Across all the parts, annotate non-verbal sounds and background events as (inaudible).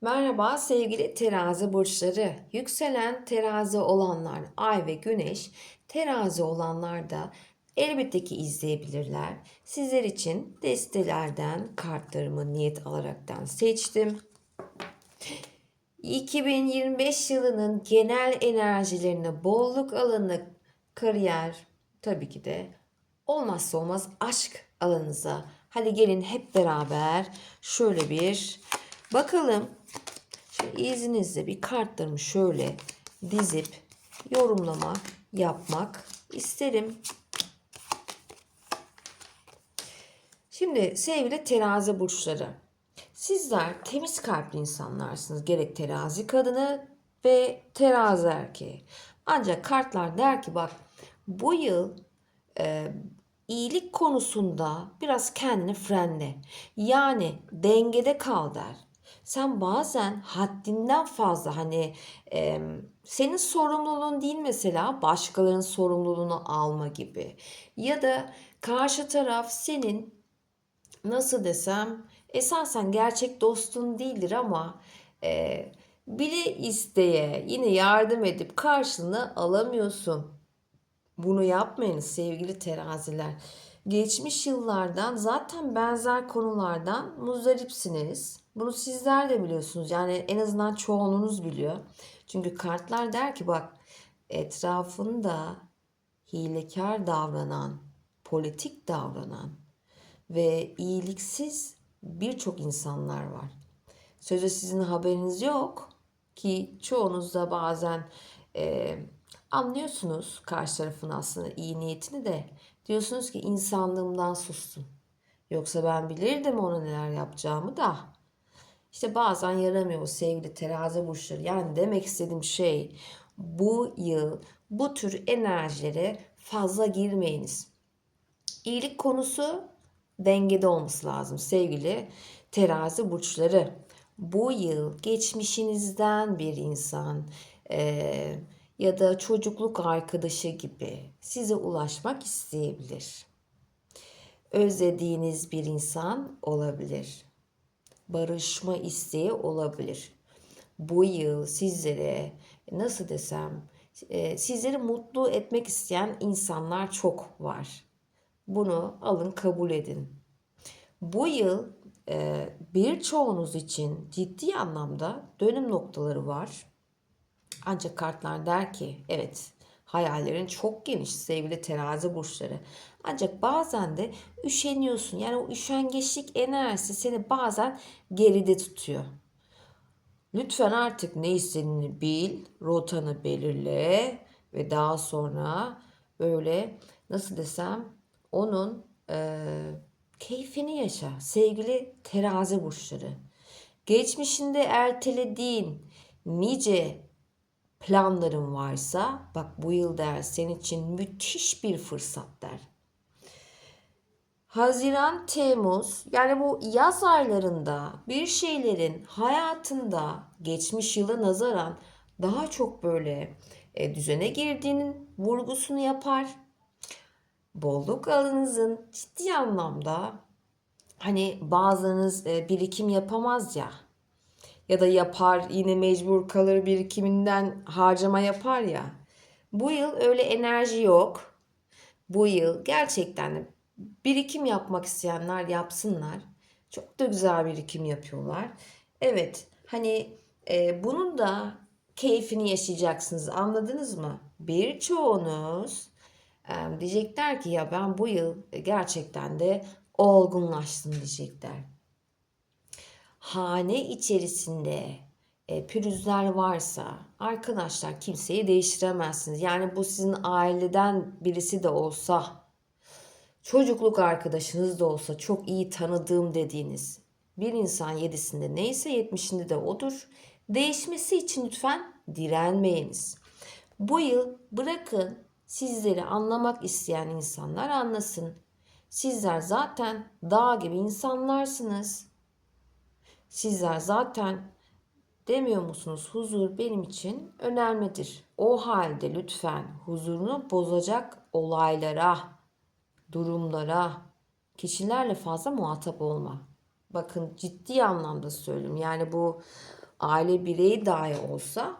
Merhaba sevgili terazi burçları. Yükselen terazi olanlar, ay ve güneş terazi olanlar da elbette ki izleyebilirler. Sizler için destelerden kartlarımı niyet alaraktan seçtim. 2025 yılının genel enerjilerine bolluk alanı, kariyer, tabii ki de olmazsa olmaz aşk alanınıza. Hadi gelin hep beraber şöyle bir bakalım. İzninizle bir kartlarımı şöyle dizip yorumlama yapmak isterim. Şimdi sevgili terazi burçları. Sizler temiz kalpli insanlarsınız. Gerek terazi kadını ve terazi erkeği. Ancak kartlar der ki bak bu yıl e, iyilik konusunda biraz kendini frenle. Yani dengede kal der. Sen bazen haddinden fazla hani e, senin sorumluluğun değil mesela başkalarının sorumluluğunu alma gibi. Ya da karşı taraf senin nasıl desem esasen gerçek dostun değildir ama e, bile isteye yine yardım edip karşılığını alamıyorsun. Bunu yapmayın sevgili teraziler. Geçmiş yıllardan zaten benzer konulardan muzdaripsiniz. Bunu sizler de biliyorsunuz. Yani en azından çoğunluğunuz biliyor. Çünkü kartlar der ki bak etrafında hilekar davranan, politik davranan ve iyiliksiz birçok insanlar var. Sözde sizin haberiniz yok ki çoğunuz da bazen e, anlıyorsunuz karşı tarafın aslında iyi niyetini de diyorsunuz ki insanlığımdan sustum. Yoksa ben bilirdim ona neler yapacağımı da. İşte bazen yaramıyor sevgili terazi burçları. Yani demek istediğim şey bu yıl bu tür enerjilere fazla girmeyiniz. İyilik konusu dengede olması lazım sevgili terazi burçları. Bu yıl geçmişinizden bir insan e, ya da çocukluk arkadaşı gibi size ulaşmak isteyebilir. Özlediğiniz bir insan olabilir. Barışma isteği olabilir. Bu yıl sizlere nasıl desem e, sizleri mutlu etmek isteyen insanlar çok var. Bunu alın kabul edin. Bu yıl e, birçoğunuz için ciddi anlamda dönüm noktaları var. Ancak kartlar der ki evet hayallerin çok geniş sevgili terazi burçları. Ancak bazen de üşeniyorsun. Yani o üşengeçlik enerjisi seni bazen geride tutuyor. Lütfen artık ne istediğini bil, rotanı belirle ve daha sonra böyle nasıl desem onun e, keyfini yaşa sevgili terazi burçları. Geçmişinde ertelediğin nice planların varsa bak bu yıl der senin için müthiş bir fırsat der. Haziran, Temmuz yani bu yaz aylarında bir şeylerin hayatında geçmiş yıla nazaran daha çok böyle e, düzene girdiğinin vurgusunu yapar. Bolluk alanınızın ciddi anlamda hani bazılarınız e, birikim yapamaz ya ya da yapar yine mecbur kalır birikiminden harcama yapar ya. Bu yıl öyle enerji yok. Bu yıl gerçekten birikim yapmak isteyenler yapsınlar. Çok da güzel birikim yapıyorlar. Evet hani e, bunun da keyfini yaşayacaksınız anladınız mı? Birçoğunuz e, diyecekler ki ya ben bu yıl gerçekten de olgunlaştım diyecekler hane içerisinde e, pürüzler varsa arkadaşlar kimseyi değiştiremezsiniz. Yani bu sizin aileden birisi de olsa, çocukluk arkadaşınız da olsa, çok iyi tanıdığım dediğiniz bir insan yedisinde neyse yetmişinde de odur. Değişmesi için lütfen direnmeyiniz. Bu yıl bırakın sizleri anlamak isteyen insanlar anlasın. Sizler zaten dağ gibi insanlarsınız. Sizler zaten demiyor musunuz huzur benim için önemlidir. O halde lütfen huzurunu bozacak olaylara, durumlara, kişilerle fazla muhatap olma. Bakın ciddi anlamda söylüyorum. Yani bu aile bireyi dahi olsa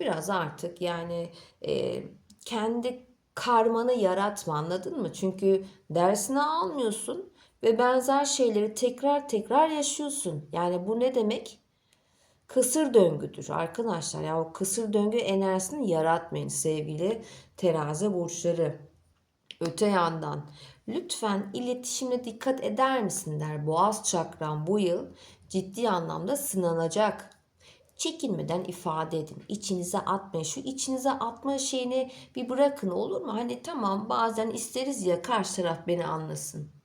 biraz artık yani e, kendi karmanı yaratma anladın mı? Çünkü dersini almıyorsun ve benzer şeyleri tekrar tekrar yaşıyorsun. Yani bu ne demek? Kısır döngüdür arkadaşlar. Ya o kısır döngü enerjisini yaratmayın sevgili terazi burçları. Öte yandan lütfen iletişimine dikkat eder misin der. Boğaz çakran bu yıl ciddi anlamda sınanacak. Çekinmeden ifade edin. İçinize atmayın. Şu içinize atma şeyini bir bırakın olur mu? Hani tamam bazen isteriz ya karşı taraf beni anlasın.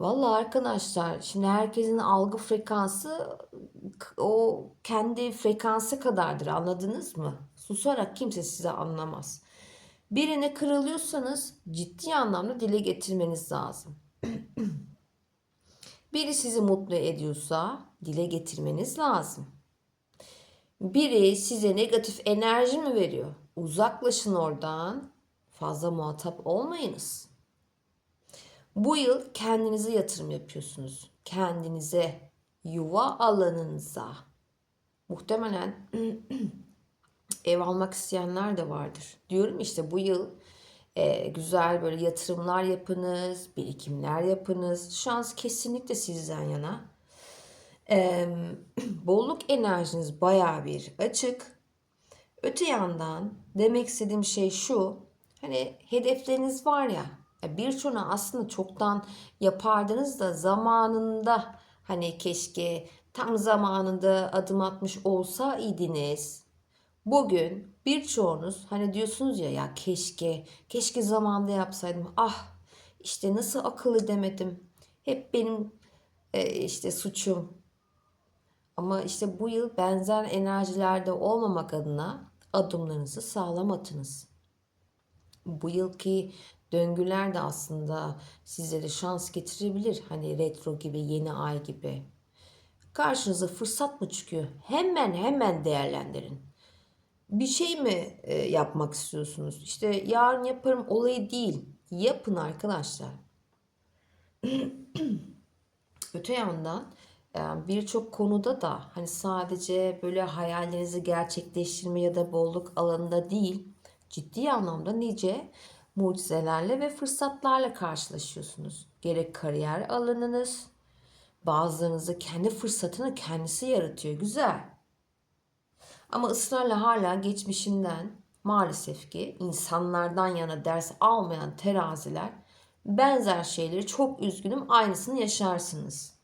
Vallahi arkadaşlar şimdi herkesin algı frekansı o kendi frekansı kadardır anladınız mı? Susarak kimse size anlamaz. Birine kırılıyorsanız ciddi anlamda dile getirmeniz lazım. (clears throat) Biri sizi mutlu ediyorsa dile getirmeniz lazım. Biri size negatif enerji mi veriyor? Uzaklaşın oradan. Fazla muhatap olmayınız. Bu yıl kendinize yatırım yapıyorsunuz. Kendinize, yuva alanınıza. Muhtemelen (clears throat) ev almak isteyenler de vardır. Diyorum işte bu yıl e, güzel böyle yatırımlar yapınız, birikimler yapınız. Şans kesinlikle sizden yana. E, (clears throat) bolluk enerjiniz baya bir açık. Öte yandan demek istediğim şey şu. Hani hedefleriniz var ya birçoğunu aslında çoktan yapardınız da zamanında hani keşke tam zamanında adım atmış olsa idiniz. Bugün birçoğunuz hani diyorsunuz ya ya keşke keşke zamanda yapsaydım. Ah işte nasıl akıllı demedim. Hep benim e, işte suçum. Ama işte bu yıl benzer enerjilerde olmamak adına adımlarınızı sağlam atınız. Bu yılki döngüler de aslında sizlere şans getirebilir. Hani retro gibi, yeni ay gibi. Karşınıza fırsat mı çıkıyor? Hemen hemen değerlendirin. Bir şey mi e, yapmak istiyorsunuz? İşte yarın yaparım olayı değil. Yapın arkadaşlar. (clears throat) Öte yandan e, birçok konuda da hani sadece böyle hayallerinizi gerçekleştirme ya da bolluk alanında değil ciddi anlamda nice mucizelerle ve fırsatlarla karşılaşıyorsunuz. Gerek kariyer alanınız, bazılarınızı kendi fırsatını kendisi yaratıyor. Güzel. Ama ısrarla hala geçmişinden maalesef ki insanlardan yana ders almayan teraziler benzer şeyleri çok üzgünüm aynısını yaşarsınız.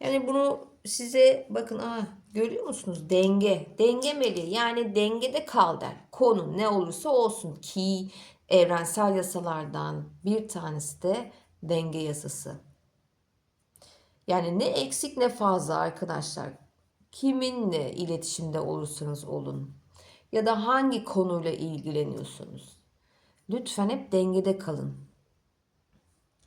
Yani bunu size bakın aa, görüyor musunuz? Denge. Dengemeli yani dengede kal der. Konu ne olursa olsun ki evrensel yasalardan bir tanesi de denge yasası. Yani ne eksik ne fazla arkadaşlar. Kiminle iletişimde olursanız olun ya da hangi konuyla ilgileniyorsunuz. Lütfen hep dengede kalın.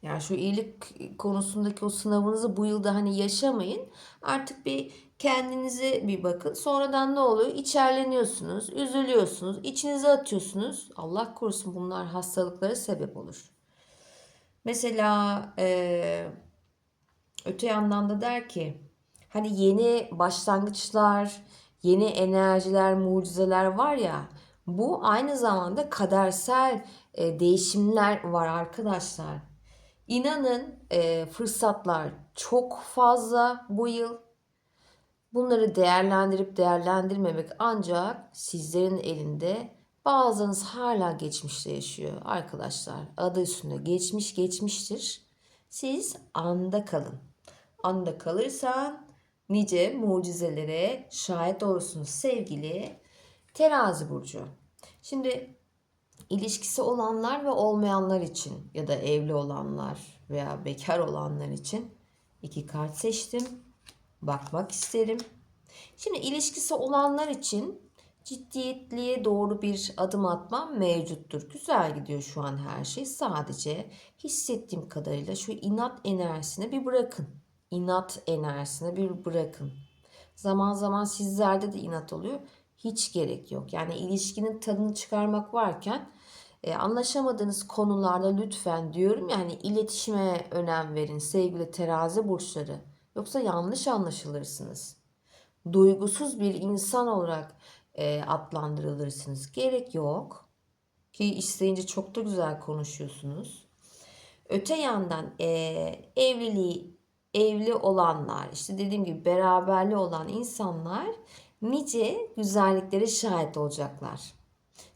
Yani şu iyilik konusundaki o sınavınızı bu yılda hani yaşamayın. Artık bir kendinize bir bakın. Sonradan ne oluyor? İçerleniyorsunuz, üzülüyorsunuz, içinize atıyorsunuz. Allah korusun bunlar hastalıklara sebep olur. Mesela e, öte yandan da der ki hani yeni başlangıçlar, yeni enerjiler, mucizeler var ya bu aynı zamanda kadersel e, değişimler var arkadaşlar. İnanın e, fırsatlar çok fazla bu yıl. Bunları değerlendirip değerlendirmemek ancak sizlerin elinde. Bazılarınız hala geçmişte yaşıyor arkadaşlar. Adı üstünde geçmiş geçmiştir. Siz anda kalın. Anda kalırsan nice mucizelere şahit olursunuz sevgili terazi burcu. Şimdi ilişkisi olanlar ve olmayanlar için ya da evli olanlar veya bekar olanlar için iki kart seçtim. Bakmak isterim. Şimdi ilişkisi olanlar için ciddiyetliğe doğru bir adım atmam mevcuttur. Güzel gidiyor şu an her şey. Sadece hissettiğim kadarıyla şu inat enerjisini bir bırakın. İnat enerjisini bir bırakın. Zaman zaman sizlerde de inat oluyor. Hiç gerek yok. Yani ilişkinin tadını çıkarmak varken e, anlaşamadığınız konularda lütfen diyorum yani iletişime önem verin sevgili terazi burçları. Yoksa yanlış anlaşılırsınız. duygusuz bir insan olarak e, adlandırılırsınız. Gerek yok. Ki isteyince çok da güzel konuşuyorsunuz. Öte yandan e, evliliği evli olanlar, işte dediğim gibi beraberli olan insanlar nice güzelliklere şahit olacaklar.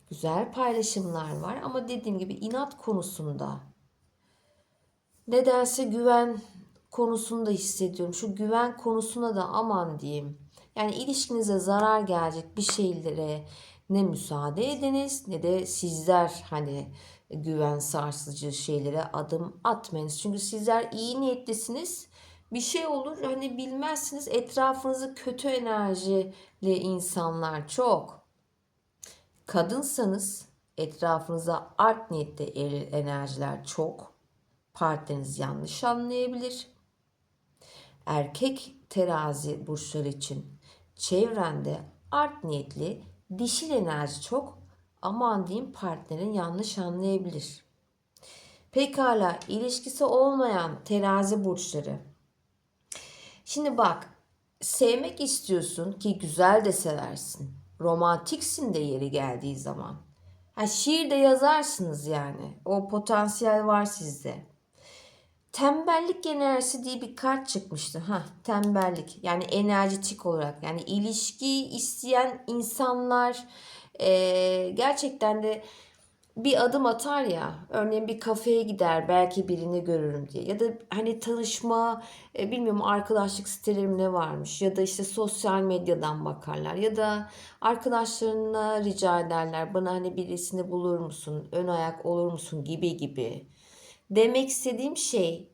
Güzel paylaşımlar var ama dediğim gibi inat konusunda nedense güven konusunda hissediyorum. Şu güven konusuna da aman diyeyim. Yani ilişkinize zarar gelecek bir şeylere ne müsaade ediniz ne de sizler hani güven sarsıcı şeylere adım atmayınız. Çünkü sizler iyi niyetlisiniz. Bir şey olur hani bilmezsiniz etrafınızı kötü enerjili insanlar çok. Kadınsanız etrafınıza art niyette enerjiler çok. Partneriniz yanlış anlayabilir. Erkek terazi burçları için çevrende art niyetli dişil enerji çok aman diyeyim partnerin yanlış anlayabilir. Pekala ilişkisi olmayan terazi burçları. Şimdi bak sevmek istiyorsun ki güzel de seversin. Romantiksin de yeri geldiği zaman. Ha, şiir de yazarsınız yani. O potansiyel var sizde. Tembellik enerjisi diye bir kart çıkmıştı. Ha, tembellik. Yani enerjitik olarak. Yani ilişki isteyen insanlar e, gerçekten de bir adım atar ya. Örneğin bir kafeye gider belki birini görürüm diye. Ya da hani tanışma e, bilmiyorum arkadaşlık sitelerim ne varmış. Ya da işte sosyal medyadan bakarlar. Ya da arkadaşlarına rica ederler. Bana hani birisini bulur musun? Ön ayak olur musun? Gibi gibi. Demek istediğim şey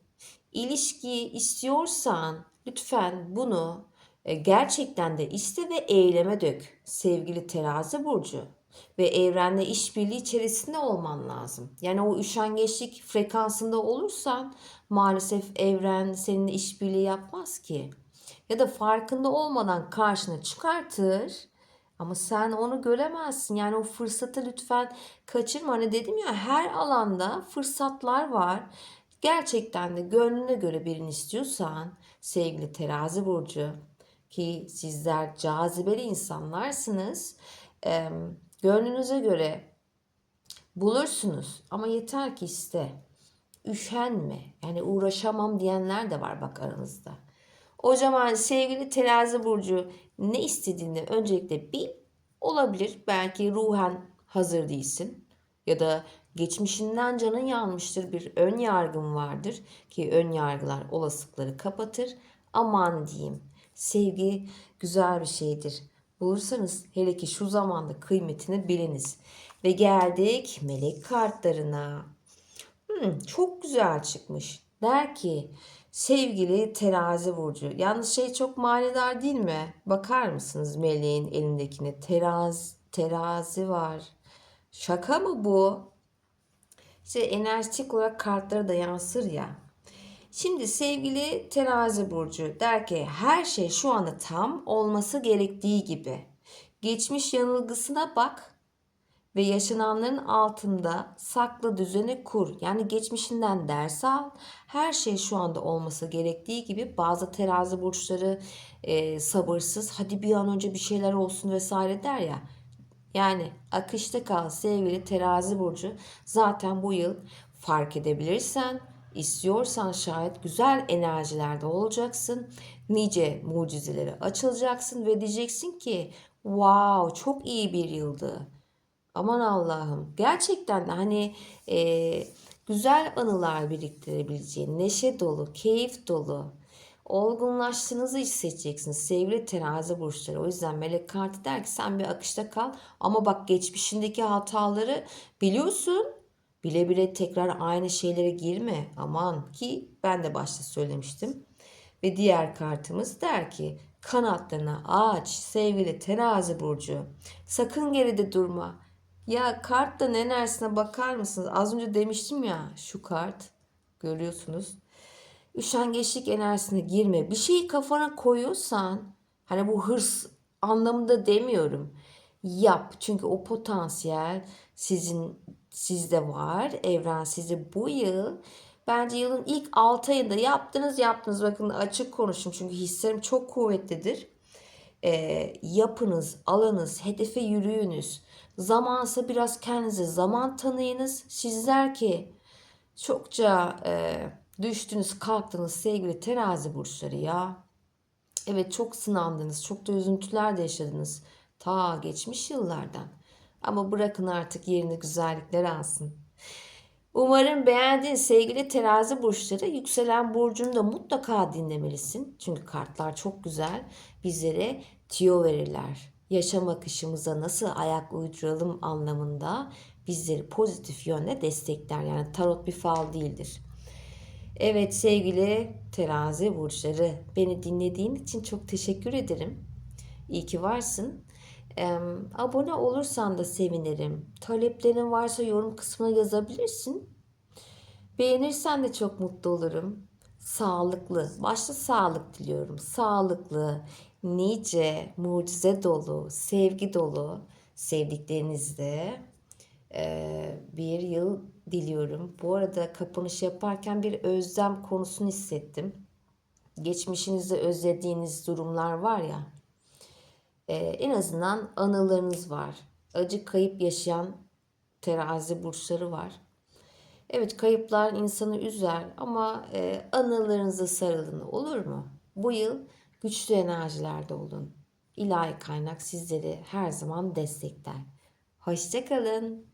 ilişkiyi istiyorsan lütfen bunu e, gerçekten de iste ve eyleme dök sevgili terazi burcu ve evrenle işbirliği içerisinde olman lazım. Yani o üşengeçlik frekansında olursan maalesef evren seninle işbirliği yapmaz ki. Ya da farkında olmadan karşına çıkartır ama sen onu göremezsin. Yani o fırsatı lütfen kaçırma. Hani dedim ya her alanda fırsatlar var. Gerçekten de gönlüne göre birini istiyorsan sevgili terazi burcu ki sizler cazibeli insanlarsınız. E, gönlünüze göre bulursunuz ama yeter ki iste. Üşenme. Yani uğraşamam diyenler de var bak aranızda. O zaman sevgili terazi burcu ne istediğini öncelikle bil. Olabilir belki ruhen hazır değilsin ya da geçmişinden canın yanmıştır bir ön yargın vardır ki ön yargılar olasılıkları kapatır. Aman diyeyim sevgi güzel bir şeydir. Bulursanız hele ki şu zamanda kıymetini biliniz. Ve geldik melek kartlarına. Hmm, çok güzel çıkmış. Der ki sevgili terazi burcu. Yalnız şey çok manidar değil mi? Bakar mısınız meleğin elindekine? Teraz, terazi var. Şaka mı bu? İşte enerjik olarak kartlara da yansır ya. Şimdi sevgili terazi burcu der ki her şey şu anda tam olması gerektiği gibi. Geçmiş yanılgısına bak ve yaşananların altında saklı düzeni kur. Yani geçmişinden ders al. Her şey şu anda olması gerektiği gibi bazı terazi burçları e, sabırsız. Hadi bir an önce bir şeyler olsun vesaire der ya. Yani akışta kal sevgili terazi burcu. Zaten bu yıl fark edebilirsen İstiyorsan şayet güzel enerjilerde olacaksın. Nice mucizelere açılacaksın ve diyeceksin ki wow çok iyi bir yıldı. Aman Allah'ım gerçekten de hani e, güzel anılar biriktirebileceğin, neşe dolu, keyif dolu, olgunlaştığınızı hissedeceksiniz sevgili terazi burçları. O yüzden melek kartı der ki sen bir akışta kal ama bak geçmişindeki hataları biliyorsun Bile bile tekrar aynı şeylere girme aman ki ben de başta söylemiştim. Ve diğer kartımız der ki kanatlarına aç sevgili terazi burcu. Sakın geride durma. Ya karttan enerjisine bakar mısınız? Az önce demiştim ya şu kart görüyorsunuz. Üşengeçlik enerjisine girme. Bir şeyi kafana koyuyorsan hani bu hırs anlamında demiyorum. Yap. Çünkü o potansiyel sizin sizde var. Evren sizi bu yıl bence yılın ilk 6 ayında yaptınız yaptınız. Bakın açık konuşun çünkü hislerim çok kuvvetlidir. E, yapınız, alanız, hedefe yürüyünüz. Zamansa biraz kendinize zaman tanıyınız. Sizler ki çokça e, düştünüz, kalktınız sevgili terazi burçları ya. Evet çok sınandınız, çok da üzüntüler de yaşadınız. Ta geçmiş yıllardan. Ama bırakın artık yerini güzellikler alsın. Umarım beğendiğin sevgili terazi burçları yükselen burcunu da mutlaka dinlemelisin. Çünkü kartlar çok güzel. Bizlere tüyo verirler. Yaşam akışımıza nasıl ayak uyduralım anlamında bizleri pozitif yönde destekler. Yani tarot bir fal değildir. Evet sevgili terazi burçları beni dinlediğin için çok teşekkür ederim. İyi ki varsın. Ee, abone olursan da sevinirim. Taleplerin varsa yorum kısmına yazabilirsin. Beğenirsen de çok mutlu olurum. Sağlıklı, başta sağlık diliyorum. Sağlıklı, nice, mucize dolu, sevgi dolu sevdiklerinizle e, bir yıl diliyorum. Bu arada kapanış yaparken bir özlem konusunu hissettim. Geçmişinizde özlediğiniz durumlar var ya. E, en azından anılarınız var. Acı kayıp yaşayan terazi burçları var. Evet kayıplar insanı üzer ama e, anılarınıza sarılın olur mu? Bu yıl güçlü enerjilerde olun. İlahi kaynak sizleri her zaman destekler. Hoşçakalın.